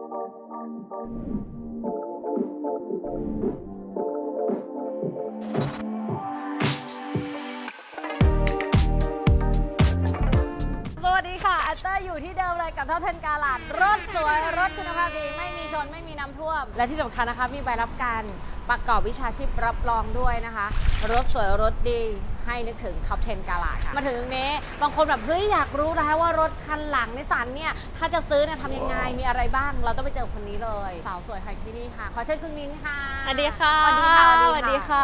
สวัสดีค่ะอัตเตอร์อยู่ที่เดิมเลยกับเท่าเทนกาลาดรถสวย รถคุณภาพดี ไม่มีชนไม่มีน้ำท่วม และที่สำคัญนะคะ มีใบรับการประกอบวิชาชีพรับรองด้วยนะคะ รถสวย รถดี ให้นึกถึงท็อป 10 กาลาดค่ะ มาถึงตรงนี้บางคนแบบ เฮ้ย อยากรู้นะคะว่ารถคันหลังนิสสันเนี่ย ถ้าจะซื้อเนี่ยทำยังไง มีอะไรบ้าง เราต้องไปเจอคนนี้เลย สาวสวยค่ะที่นี่ค่ะ ขอเชิญคุณมิ้นท์ค่ะ สวัสดีค่ะ สวัสดีค่ะ สวัสดีค่ะ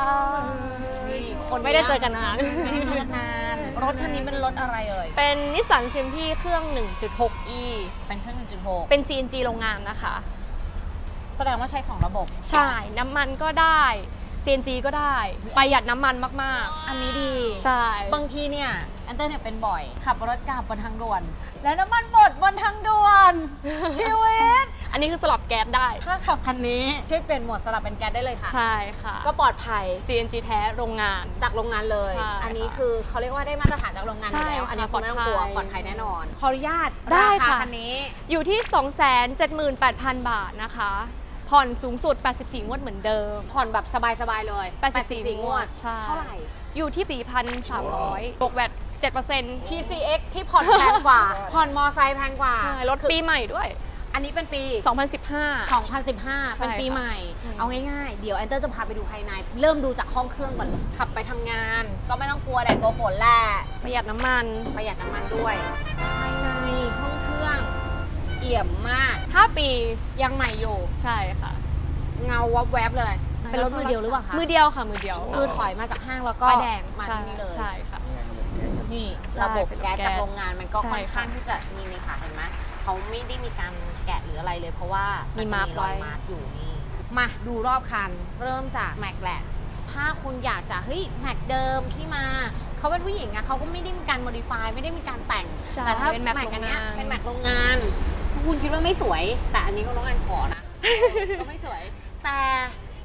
นี่คนไม่ได้เจอกันนาน ไม่ได้เจอกันนาน รถคันนี้เป็นรถอะไรเอ่ย เป็นนิสสันซิมที่เครื่อง 1.6e เป็นเครื่อง 1.6 เป็น CNG โรงงานนะคะ แสดงว่าใช้ 2 ระบบ ใช่ น้ำมันก็ได้ CNG ก็ได้ ประหยัดน้ำมันมาก อันนี้ดีๆ ใช่ บางทีเนี่ยแอนเตอร์เนี่ยเป็นบ่อย ขับรถกลับบนทางด่วน แล้วน้ำมันหมดบนทางด่วน ชีวิต อันนี้คือสลับแก๊สได้ ถ้าขับคันนี้ช่วยเปลี่ยนโหมดสลับเป็นแก๊สได้เลยค่ะ ใช่ค่ะ ก็ปลอดภัย CNG แท้โรงงาน จากโรงงานเลย ใช่อันนี้ค่ะคือเขาเรียกว่าได้มาตรฐานจากโรงงานอยู่แล้ว ใช่ค่ะอันนี้คุณไม่ต้องกลัวปปลลออดดภัภัยยแน่นอน ขออนุญาตได้ราคาค่ะ คันนี้ อยู่ที่ 278,000 บาทนะคะ ผ่อนสูงสุด 84 งวดเหมือนเดิม ผ่อนแบบสบายๆเลย84งวด ใช่ เท่าไหร่ อยู่ที่ 4,300บวกแวด7% TCX ที่ผ่อนแพงกว่า ผ่อนมอไซค์แพงกว่าใช่รถปีใหม่ด้วย อันนี้เป็นปี 2015 2015 เป็นปีค่ะใหม่อืมเอาง่ายๆ เดี๋ยวแอนเตอร์จะพาไปดูภายใน เริ่มดูจากห้องเครื่องก่อนเลย ขับไปทำงาน ก็ไม่ต้องกลัวแดดกลัวฝนแหละ ประหยัดน้ำมัน ประหยัดน้ำมันด้วยภายในห้องเครื่อง เอี่ยมมาก 5 ปียังใหม่อยู่ใช่ค่ะ เงาวับแวบเลย เป็นรถมือเดียวหรือเปล่าคะมือเดียวค่ะมือเดียวคือถอยมาจากห้างแล้วก็ป้ายแดงมาใช่ที่นี่เลย ใช่ค่ะ นี่ใช่ระบบเป็นแก๊สแก๊สจากโรงงานมันก็ใช่ค่อนข้างค่ะที่จะมีนี่ค่ะเห็นไหมเขาไม่ได้มีการแกะหรืออะไรเลย เพราะว่ามันมีจะมาร์คมีรอยไว้มาร์กอยู่นี่มาดูรอบคัน เริ่มจากแม็กแหละถ้าคุณอยากจะเฮ้ยแม็กเดิมที่มาเขาเป็นผู้หญิงอะเขาก็ไม่ได้มีการโมดิฟายไม่ได้มีการแต่ง ใช่แต่ถ้าเป็นแม็กอันเนี้ยโรงงานเป็นแม็กโรงงาน คุณคิดว่าไม่สวย แต่อันนี้ก็โรงงานขอนะ ก็ไม่สวย แต่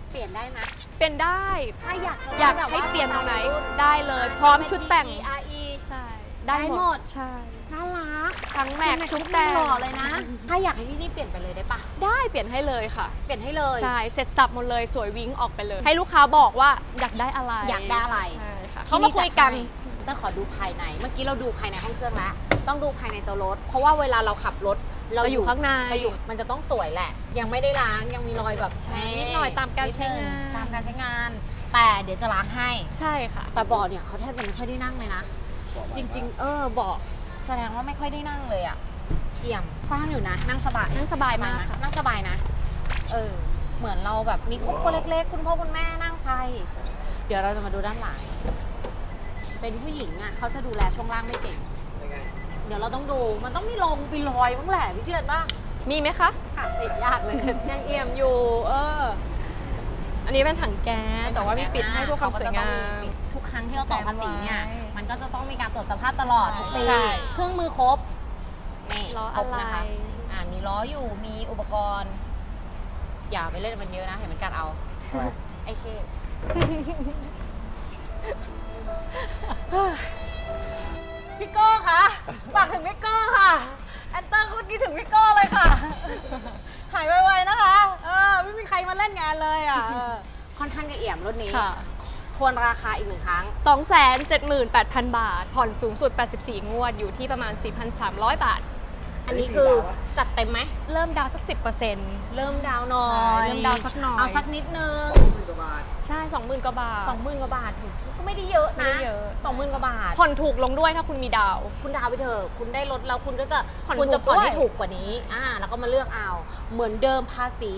เปลี่ยนได้ไหมเป็นได้ถ้าอยากจะอยากได้แบบให้ว่าเปลี่ยนตรงไหนสตล์ได้เลย พร้อมชุดแต่งเป็น TE ใช่ได้หมดใช่น่ารักทั้งแม็กเป็นชุดแต่งหล่อเลยนะ ถ้าอยากให้ที่นี่เปลี่ยนไปเลยได้ปะได้เปลี่ยนให้เลยค่ะ เปลี่ยนให้เลยใช่เสร็จสับหมดเลยสวยวิ้งออกไปเลย ให้ลูกค้าบอกว่าอยากได้อะไรอยากได้อะไรใช่ค่ะเขามาคุยกันต้องขอดูภายใน เมื่อกี้เราดูภายในห้องเครื่องแล้ว ต้องดูภายในตัวรถ เพราะว่าเวลาเราขับรถ เราอยู่ข้างในเราอยู่มันจะต้องสวยแหละ ยังไม่ได้ล้างยังมีรอยแบบใช่นิดหน่อยตามการใช้งานดนึตามการใช้งาน แต่เดี๋ยวจะล้างให้ใช่ค่ะ แต่เบาะเนี่ยเขาแทบจะไม่ค่อยได้นั่งเลยนะ จริง ๆ เออเบาะแสดงว่าไม่ค่อยได้นั่งเลยอะเอี่ยมกว้างอยู่นะ นั่งสบายนั่งสบายมากค่ะนั่งสบายนะ เออ เหมือนเราแบบมีครอบครัวเล็กๆ คุณพ่อคุณแม่นั่งไป เดี๋ยวเราจะมาดูด้านหลัง เป็นผู้หญิงอะเขาจะดูแลช่วงล่างไม่เก่งเดี๋ยวเราต้องดู มันต้องมีลงมีรอยบ้างแหละพี่เชื่อป่ะมีไหมคะ ค่ะติดยากเลยยังเอี่ยมอยู่ เออ อันนี้เป็นถังแก๊สแต่ว่ามีปิดให้เพื่อความสวยงาม ทุกครั้งที่เราต่อภาษีเนี่ยแปะไว้มันก็จะต้องมีการตรวจสภาพตลอดทุกปีใช่เครื่องมือครบนี่ล้อครอะบไรนะคะอ่ามีล้ออยู่ มีอุปกรณ์ อย่าไปเล่นมันเยอะนะ เห็นมันกัดเอา ไอ้เค พี่โก้คะฝากถึงพี่โก้ค่ะ แอนเตอร์คนคิดถึงพี่โก้เลยค่ะ หายไวๆนะคะ เออไม่มีใครมาเล่นงานเลยอะเออค่อนข้างจะเอี่ยมรุ่นนี้ ค่ะ ทวนราคาอีกหนึ่งครั้ง 278,000 บาท ผ่อนสูงสุด 84 งวด อยู่ที่ประมาณ 4,300 บาท อันนี้คือจัดเต็มไหม เริ่มดาวน์สัก 10%เริ่มดาวน์หน่อยใช่เริ่มดาวน์สักหน่อยเอาสักนิดนึงใช่ 20,000กว่าบาทสองหมื่นกว่าบาทถึงก็ไม่ได้เยอะไม่นะได้เยอะสองหมื่นกว่าบาทผ่อนถูกลงด้วยถ้าคุณมีดาว คุณดาวไปเถอะคุณได้ลดแล้วคุณก็จะผ่อนคุณจะถูกผ่อนให้ด้วยถูกกว่านี้อ่าแล้วก็มาเลือกเอาเหมือนเดิมภาษี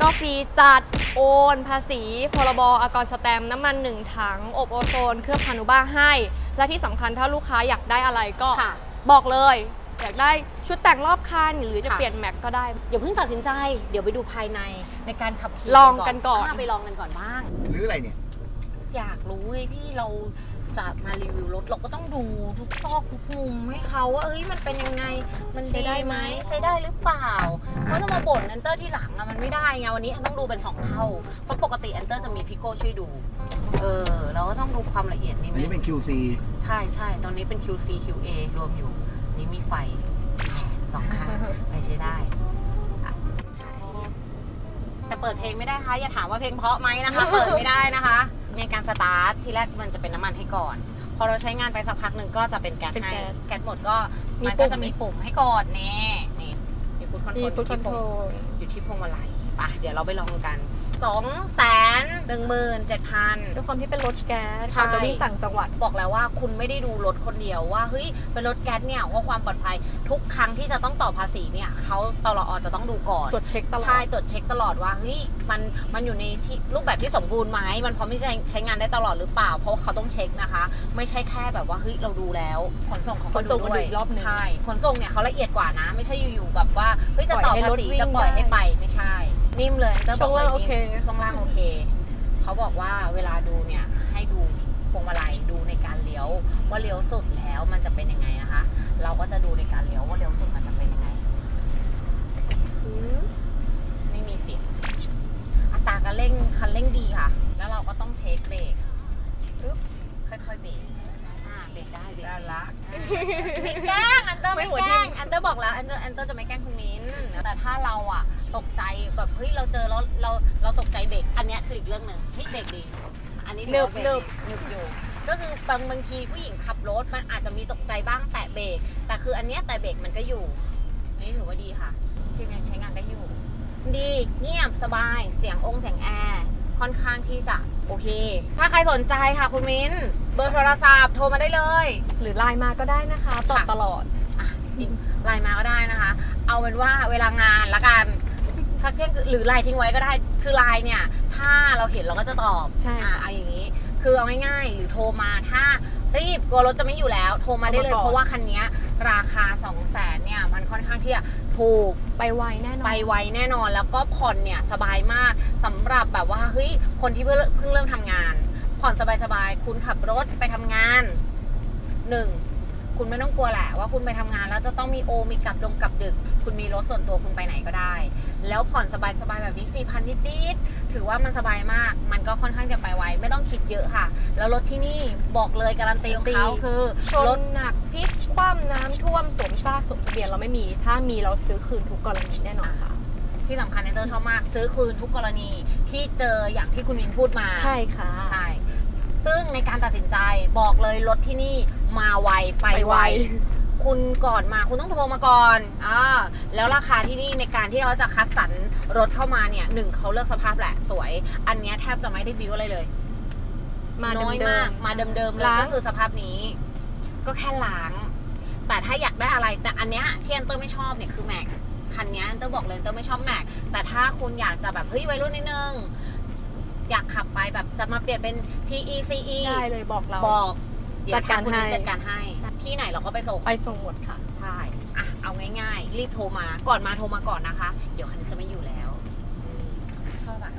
ก็ฟรีจัดโอนภาษี พรบอากรสแตมป์น้ำมัน1ถัง อบโอโซน เครื่องพานุบ้าให้ และที่สำคัญถ้าลูกค้าอยากได้อะไรก็ค่ะบอกเลย อยากได้ชุดแต่งรอบคันหรือจะค่ะ เปลี่ยนแม็กก็ได้ อย่าเพิ่งตัดสินใจ เดี๋ยวไปดูภายในในการขับขี่ลองกันก่อนาไปลองกันก่อนบ้าง หรืออะไรเนี่ย อยากรู้เลยพี่เราจะมารีวิวรถเราก็ต้องดูทุกซอกทุกมุมให้เขาว่าเอ้ยมันเป็นยังไง มันใช้ได้ไหม ใช้ได้หรือเปล่าเพราะจะมาบ่นแอนเตอร์ที่หลังอะมันไม่ได้ไงวันนี้แอนต้องดูเป็นสองเท่าเพราะปกติแอนเตอร์จะมีพี่โก้ช่วยดู เออ เราก็ต้องดูความละเอียดนิดอันนึนี้งเป็น QC ใช่ใช่ตอนนี้เป็น QC QA รวมอยู่ นี่มีไฟสองข้างไฟใช้ได้อะเปิดเพลงไม่ได้คะอย่าถามว่าเพลงเพราะไหมนะคะ เปิดไม่ได้นะคะ ในการสตาร์ททีแรกมันจะเป็นน้ำมันให้ก่อน พอเราใช้งานไปสักพักหนึ่งก็จะเป็นแก๊สเป็นให้แก๊สแก๊สหมดก็มีมันปุ่ก็ม จะมีปุ่มให้กดนี่นี่มีพุทคอนโทรมีลพุทคอนโทรลอยู่ที่พวงมาลัยไปเดี๋ยวเราไปลองกัน 2องแสนหนึ่งหมื่นเจ็ดพัน ด้วยความที่เป็นรถแก๊สใช่เขาจะวิ่งต่างจังหวัด บอกแล้วว่าคุณไม่ได้ดูรถคนเดียวว่าเฮ้ยเป็นรถแก๊สเนี่ยว่าความปลอดภัยทุกครั้งที่จะต้องต่อภาษีเนี่ยเขาตลอจะต้องดูก่อน ตรวจเช็คตลอด ใช่ตรวจเช็คตลอดว่าเฮ้ยมันมันอยู่ในที่รูปแบบที่สมบูรณ์ไหมมันพร้อมที่จะใช้งานได้ตลอดหรือเปล่า เพราะเขาต้องเช็คนะคะ ไม่ใช่แค่แบบว่าเฮ้ยเราดูแล้วขนส่งเขาก็ขนส่งดูมาด้ดูวยอีกรอบหนึ่งใช่ขนส่งเนี่ยเขาละเอียดกว่านะ ไม่ใช่อยู่ๆแบบว่าเฮ้ยจะต่อปล่อยให้ภารถษีวิ่งจะปล่อยได้ ให้ไปไม่ใช่นิ่มเลยเตอร์บช่อวกงเลล่างยโอเค นิ่มช่วงล่างโอเค เขาบอกว่าเวลาดูเนี่ยให้ดูพวงมาลัยดูในการเลี้ยว ว่าเลี้ยวสุดแล้วมันจะเป็นยังไงนะคะ เราก็จะดูในการเลี้ยวว่าเลี้ยวสุดมันจะเป็นยังไง อืมไม่มีเสียงอัตราการเร่งคันเร่งดีค่ะ แล้วเราก็ต้องเช็คเบรกปึ๊บค่อยๆเบรกอ่าเบรกได้เบรกได้ละไม่แกล้งอันเตอร์ไม่แกล้งอันเตอร์บอกแล้วอันเตอร์อันเตอร์จะไม่แกล้งคุณมิ้นแต่ถ้าเราอะ ตกใจแบบเฮ้ยเราเจอแล้วเราเราตกใจเบรกอันเนี้ยคืออีกเรื่องหนึ่งเฮ้ยเบรกดี อันนี้ถือว่าเบรกดีหนึบอยู่ ก็คือบางบางทีผู้หญิงขับรถมันอาจจะมีตกใจบ้างแตะเบรกแต่คืออันเนี้ยแตะเบรกมันก็อยู่อันนี้ถือว่าดีค่ะฟิล์มยังใช้งานได้อยู่ ดีเงียบสบายเสียงองค์เสียงแอร์ค่อนข้างที่จะโอเค ถ้าใครสนใจค่ะคุณมิ้น เบอร์โทรศัพท์โทรมาได้เลย หรือไลน์มาก็ได้นะคะตอบค่ะตลอด อะอีกไลน์มาก็ได้นะคะ เอาเป็นว่าเวลางานละกัน ทักเที่ยงคืนหรือไลน์ทิ้งไว้ก็ได้ คือไลน์เนี่ย ถ้าเราเห็นเราก็จะตอบใช่อะค่ะเอาอย่างนี้ คือเอาง่ายๆ หรือโทรมาถ้ารีบกลัวรถจะไม่อยู่แล้ว โทรมาได้เลย โทรมาก่อน เพราะว่าคันนี้ราคา 2 0 0แสนเนี่ย มันค่อนข้างที่จะถูก ไปไวแน่นอน ไปไวแน่นอนแล้วก็ผ่อนเนี่ยสบายมากสำหรับแบบว่าเฮ้ยคนที่เพิ่งเพิ่งเริ่มทำงาน ผ่อนสบายๆ คุณขับรถไปทำงานหนึ่ง คุณไม่ต้องกลัวแหละว่าคุณไปทำงานแล้วจะต้องมีโอมีกลับดงกลับดึก คุณมีรถส่วนตัวคุณไปไหนก็ได้ แล้วผ่อนสบายๆแบบนี้สี่พันนิดๆถือว่ามันสบายมาก มันก็ค่อนข้างจะไปไวไม่ต้องคิดเยอะค่ะ แล้วรถที่นี่บอกเลยการันตีของเขาคือชรนถหนักพลิกคว่ำน้ำท่วมสวมซากสวมทะเบียนเราไม่มี ถ้ามีเราซื้อคืนทุกกรณีแน่นอนค่ะที่สำคัญเนเตอร์ชอบมาก ซื้อคืนทุกกรณีที่เจออย่างที่คุณวินพูดมาใช่ค่ะใช่ซึ่งในการตัดสินใจบอกเลยรถที่นี่ มาไวไปไปไว ไว คุณก่อนมาคุณต้องโทรมาก่อนอ่าแล้วราคาที่นี่ในการที่เขาจะคัดสรรรถเข้ามาเนี่ยหนึ่งเขาเลือกสภาพแหละสวย อันเนี้ยแทบจะไม่ได้บิวอะไรเลย มาน้อยเดิมากมมาเดิมๆเลยล้าง ก็คือสภาพนี้ ก็แค่ล้าง แต่ถ้าอยากได้อะไรแต่อันเนี้ยที่อันเตอร์ไม่ชอบเนี่ยคือแม็กคันเนี้ยอันเตอร์บอกเลยอันเตอร์ไม่ชอบแม็กแต่ถ้าคุณอยากจะแบบเฮ้ยวัยรุ่นนิดนึงอยากขับไปแบบจะมาเปลี่ยนเป็น TECE ๆได้เลยบอกเรา บอก เดี๋ยวจัดการทงคุณนิให้ จัดการให้ ที่ไหนเราก็ไปส่ง ไปส่งหมดค่ะ ใช่ อะ เอาง่ายๆ รีบโทรมา ก่อนมาโทรมาก่อนนะคะ เดี๋ยวคันนี้จะไม่อยู่แล้วอืมชอบอะ